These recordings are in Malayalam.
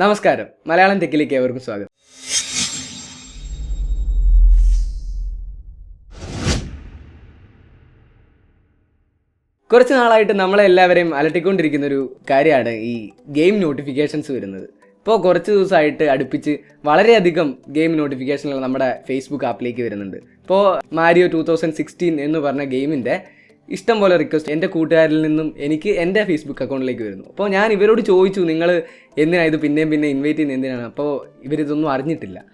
നമസ്കാരം. മലയാളം തെക്കിലേക്ക് ഏവർക്കും സ്വാഗതം. കുറച്ച് നാളായിട്ട് നമ്മളെല്ലാവരെയും അലട്ടിക്കൊണ്ടിരിക്കുന്ന ഒരു കാര്യമാണ് ഈ ഗെയിം നോട്ടിഫിക്കേഷൻസ് വരുന്നത്. ഇപ്പോൾ കുറച്ച് ദിവസമായിട്ട് അടുപ്പിച്ച് വളരെയധികം ഗെയിം നോട്ടിഫിക്കേഷനുകൾ നമ്മുടെ ഫേസ്ബുക്ക് ആപ്പിലേക്ക് വരുന്നുണ്ട്. ഇപ്പോൾ മാരിയോ ടൂ തൗസൻഡ് സിക്സ്റ്റീൻ എന്ന് പറഞ്ഞ ഗെയിമിന്റെ ഇഷ്ടം പോലെ റിക്വസ്റ്റ് എന്റെ കൂട്ടുകാരിൽ നിന്നും എനിക്ക് എന്റെ ഫേസ്ബുക്ക് അക്കൗണ്ടിലേക്ക് വരുന്നു. അപ്പോൾ ഞാൻ ഇവരോട് ചോദിച്ചു നിങ്ങൾ എന്തിനാണ് ഇത് പിന്നെയും പിന്നെ ഇൻവൈറ്റ് ചെയ്യുന്നത്? എന്തിനാണ്? അപ്പോൾ ഇവരിതൊന്നും അറിഞ്ഞിട്ടില്ല.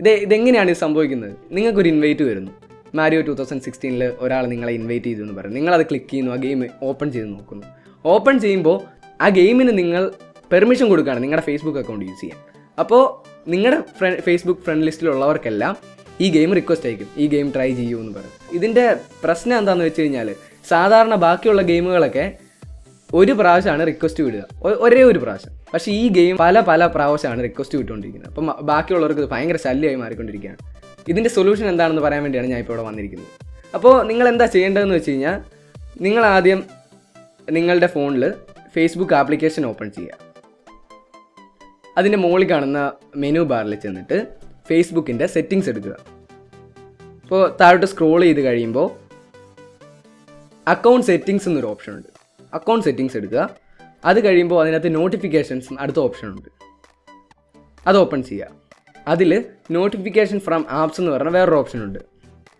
ഇത് ഇതെങ്ങനെയാണ് ഇത് സംഭവിക്കുന്നത്? നിങ്ങൾക്കൊരു ഇൻവൈറ്റ് വരുന്നു. മാരിയോ ടു തൗസൻഡ് സിക്സ്റ്റീനിൽ ഒരാൾ നിങ്ങളെ ഇൻവൈറ്റ് ചെയ്തു എന്ന് പറയും നിങ്ങളത് ക്ലിക്ക് ചെയ്യുന്നു ആ ഗെയിം ഓപ്പൺ ചെയ്ത് നോക്കുന്നു. ഓപ്പൺ ചെയ്യുമ്പോൾ ആ ഗെയിമിന് നിങ്ങൾ പെർമിഷൻ കൊടുക്കുകയാണ് നിങ്ങളുടെ ഫേസ്ബുക്ക് അക്കൗണ്ട് യൂസ് ചെയ്യാൻ. അപ്പോൾ നിങ്ങളുടെ ഫ്രണ്ട് ഫേസ്ബുക്ക് ഫ്രണ്ട് ലിസ്റ്റിലുള്ളവർക്കെല്ലാം ഈ ഗെയിം റിക്വസ്റ്റ് അയക്കും. ഈ ഗെയിം ട്രൈ ചെയ്യൂ എന്ന് പറയും. ഇതിന്റെ പ്രശ്നം എന്താണെന്ന് വെച്ച് കഴിഞ്ഞാൽ സാധാരണ ബാക്കിയുള്ള ഗെയിമുകളൊക്കെ ഒരു പ്രാവശ്യമാണ് റിക്വസ്റ്റ് വിടുക. ഒരേ ഒരു പ്രാവശ്യം. പക്ഷേ ഈ ഗെയിം പല പല പ്രാവശ്യമാണ് റിക്വസ്റ്റ് വിട്ടുകൊണ്ടിരിക്കുന്നത്. അപ്പം ബാക്കിയുള്ളവർക്ക് ഭയങ്കര ശല്യമായി മാറിക്കൊണ്ടിരിക്കുകയാണ്. ഇതിന്റെ സൊല്യൂഷൻ എന്താണെന്ന് പറയാൻ വേണ്ടിയാണ് ഞാൻ ഇപ്പോൾ ഇവിടെ വന്നിരിക്കുന്നത്. അപ്പോൾ നിങ്ങൾ എന്താ ചെയ്യേണ്ടതെന്ന് വെച്ച് കഴിഞ്ഞാൽ നിങ്ങൾ ആദ്യം നിങ്ങളുടെ ഫോണിൽ ഫേസ്ബുക്ക് ആപ്ലിക്കേഷൻ ഓപ്പൺ ചെയ്യുക. അതിന്റെ മുകളിൽ കാണുന്ന മെനു ബാറിൽ ചെന്നിട്ട് ഫേസ്ബുക്കിന്റെ സെറ്റിങ്സ് എടുക്കുക. ഇപ്പോൾ താഴോട്ട് സ്ക്രോൾ ചെയ്ത് കഴിയുമ്പോൾ അക്കൗണ്ട് സെറ്റിങ്സ് എന്നൊരു ഓപ്ഷൻ ഉണ്ട്. അക്കൗണ്ട് സെറ്റിങ്സ് എടുക്കുക. അത് കഴിയുമ്പോൾ അതിനകത്ത് നോട്ടിഫിക്കേഷൻസ് അടുത്ത ഓപ്ഷൻ ഉണ്ട്. അത് ഓപ്പൺ ചെയ്യുക. അതിൽ നോട്ടിഫിക്കേഷൻ ഫ്രം ആപ്സ് എന്ന് പറഞ്ഞ വേറൊരു ഓപ്ഷൻ ഉണ്ട്.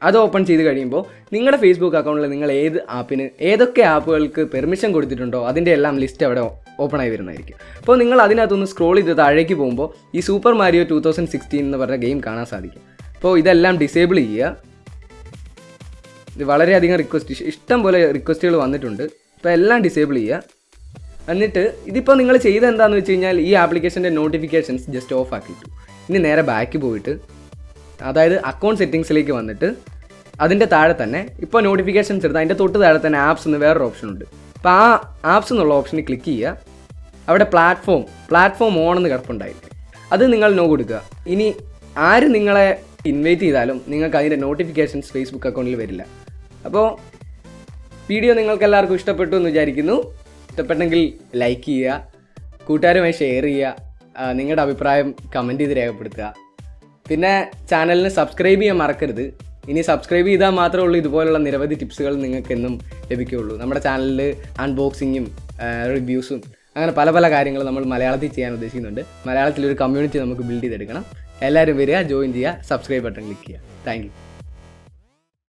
അത് ഓപ്പൺ ചെയ്ത് കഴിയുമ്പോൾ നിങ്ങളുടെ ഫേസ്ബുക്ക് അക്കൗണ്ടിൽ നിങ്ങൾ ഏത് ആപ്പിന് ഏതൊക്കെ ആപ്പുകൾക്ക് പെർമിഷൻ കൊടുത്തിട്ടുണ്ടോ അതിന്റെ എല്ലാം ലിസ്റ്റ് അവിടെ ഓപ്പൺ ആയി വരുന്നതായിരിക്കും. അപ്പോൾ നിങ്ങൾ അതിനകത്തൊന്ന് സ്ക്രോൾ ചെയ്ത് താഴേക്ക് പോകുമ്പോൾ ഈ super Mario two thousand sixteen എന്ന് പറഞ്ഞ ഗെയിം കാണാൻ സാധിക്കും. അപ്പോൾ ഇതെല്ലാം ഡിസേബിൾ ചെയ്യുക. ഇത് വളരെയധികം റിക്വസ്റ്റ് ഇഷ്ടം പോലെ റിക്വസ്റ്റുകൾ വന്നിട്ടുണ്ട്. അപ്പോൾ എല്ലാം ഡിസേബിൾ ചെയ്യുക. എന്നിട്ട് ഇതിപ്പോൾ നിങ്ങൾ ചെയ്ത എന്താണെന്ന് വെച്ച് കഴിഞ്ഞാൽ ഈ ആപ്ലിക്കേഷന്റെ നോട്ടിഫിക്കേഷൻസ് ജസ്റ്റ് ഓഫ് ആക്കിയിട്ടു ഇനി നേരെ ബാക്ക് പോയിട്ട് അതായത് അക്കൗണ്ട് സെറ്റിങ്സിലേക്ക് വന്നിട്ട് അതിന്റെ താഴെ തന്നെ ഇപ്പോൾ നോട്ടിഫിക്കേഷൻസ് എടുത്ത് അതിന്റെ തൊട്ട് താഴെ തന്നെ ആപ്സ് എന്ന് വേറൊരു ഓപ്ഷൻ ഉണ്ട്. അപ്പോൾ ആ ആപ്സ് എന്നുള്ള ഓപ്ഷനിൽ ക്ലിക്ക് ചെയ്യുക. അവിടെ പ്ലാറ്റ്ഫോം പ്ലാറ്റ്ഫോം ഓൺ എന്ന് കിടപ്പുണ്ടായിരിക്കും അത് നിങ്ങൾ നോ കൊടുക്കുക. ഇനി ആര് നിങ്ങളെ ഇൻവൈറ്റ് ചെയ്താലും നിങ്ങൾക്ക് അതിന്റെ നോട്ടിഫിക്കേഷൻസ് ഫേസ്ബുക്ക് അക്കൗണ്ടിൽ വരില്ല. അപ്പോൾ വീഡിയോ നിങ്ങൾക്ക് എല്ലാവർക്കും ഇഷ്ടപ്പെട്ടു എന്ന് വിചാരിക്കുന്നു. ഇഷ്ടപ്പെട്ടെങ്കിൽ ലൈക്ക് ചെയ്യുക. കൂട്ടുകാരുമായി ഷെയർ ചെയ്യുക. നിങ്ങളുടെ അഭിപ്രായം കമന്റ് ചെയ്ത് രേഖപ്പെടുത്തുക. പിന്നെ ചാനലിന് സബ്സ്ക്രൈബ് ചെയ്യാൻ മറക്കരുത്. ഇനി സബ്സ്ക്രൈബ് ചെയ്താൽ മാത്രമേ ഉള്ളൂ ഇതുപോലുള്ള നിരവധി ടിപ്സുകൾ നിങ്ങൾക്ക് എന്നും ലഭിക്കുകയുള്ളൂ. നമ്മുടെ ചാനലിൽ അൺബോക്സിങ്ങും റിവ്യൂസും അങ്ങനെ പല പല കാര്യങ്ങൾ നമ്മൾ മലയാളത്തിൽ ചെയ്യാൻ ഉദ്ദേശിക്കുന്നുണ്ട്. മലയാളത്തിൽ ഒരു കമ്മ്യൂണിറ്റി നമുക്ക് ബിൽഡ് ചെയ്തെടുക്കണം. എല്ലാവരും വരിക ജോയിൻ ചെയ്യുക സബ്സ്ക്രൈബ് ബട്ടൺ ക്ലിക്ക് ചെയ്യുക. താങ്ക്